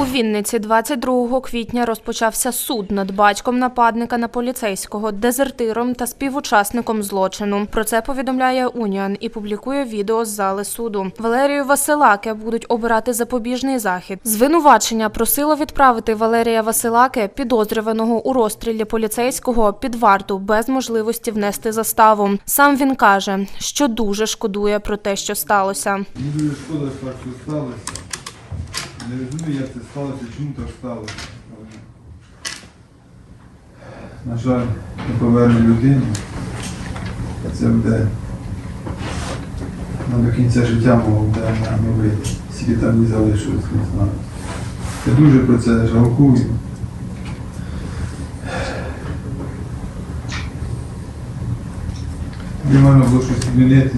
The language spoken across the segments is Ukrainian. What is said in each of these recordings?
У Вінниці 22 квітня розпочався суд над батьком нападника на поліцейського, дезертиром та співучасником злочину. Про це повідомляє Уніан і публікує відео з зали суду. Валерію Василаке будуть обирати запобіжний захід. Звинувачення просило відправити Валерія Василаке, підозрюваного у розстрілі поліцейського, під варту без можливості внести заставу. Сам він каже, що дуже шкодує про те, що сталося. Дуже шкода, що сталося. Не розумію, як це сталося, чому так сталося. На жаль, не поверну людину. Це буде ну, до кінця життя мого буде не вийти. Скільки там не залишилось, не знаю. Я дуже про це жалкую. Не можна було щось змінити,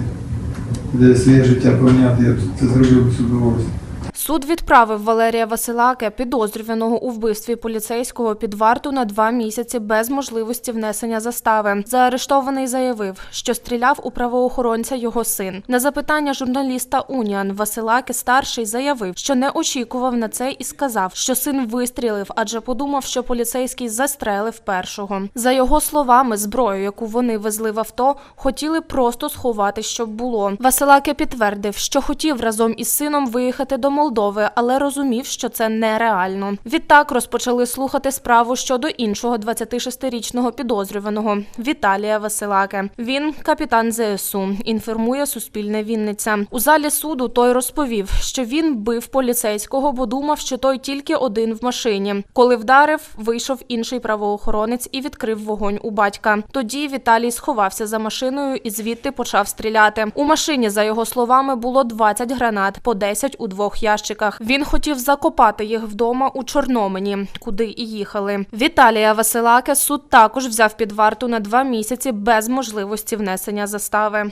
де своє життя поміняти, я це зробив з удовольствием. Суд відправив Валерія Василаке, підозрюваного у вбивстві поліцейського, під варту на два місяці без можливості внесення застави. Заарештований заявив, що стріляв у правоохоронця його син. На запитання журналіста Уніан Василаке старший заявив, що не очікував на це і сказав, що син вистрілив, адже подумав, що поліцейський застрелив першого. За його словами, зброю, яку вони везли в авто, хотіли просто сховати, щоб було. Василаке підтвердив, що хотів разом із сином виїхати до Молдови, але розумів, що це нереально. Відтак розпочали слухати справу щодо іншого 26-річного підозрюваного Віталія Василаке. Він капітан ЗСУ. Інформує Суспільне Вінниця. У залі суду той розповів, що він бив поліцейського, бо думав, що той тільки один в машині. Коли вдарив, вийшов інший правоохоронець і відкрив вогонь у батька. Тоді Віталій сховався за машиною і звідти почав стріляти. У машині, за його словами, було 20 гранат, по 10 у двох ящиках. Він хотів закопати їх вдома у Чорномені, куди і їхали. Віталія Василаке суд також взяв під варту на два місяці без можливості внесення застави.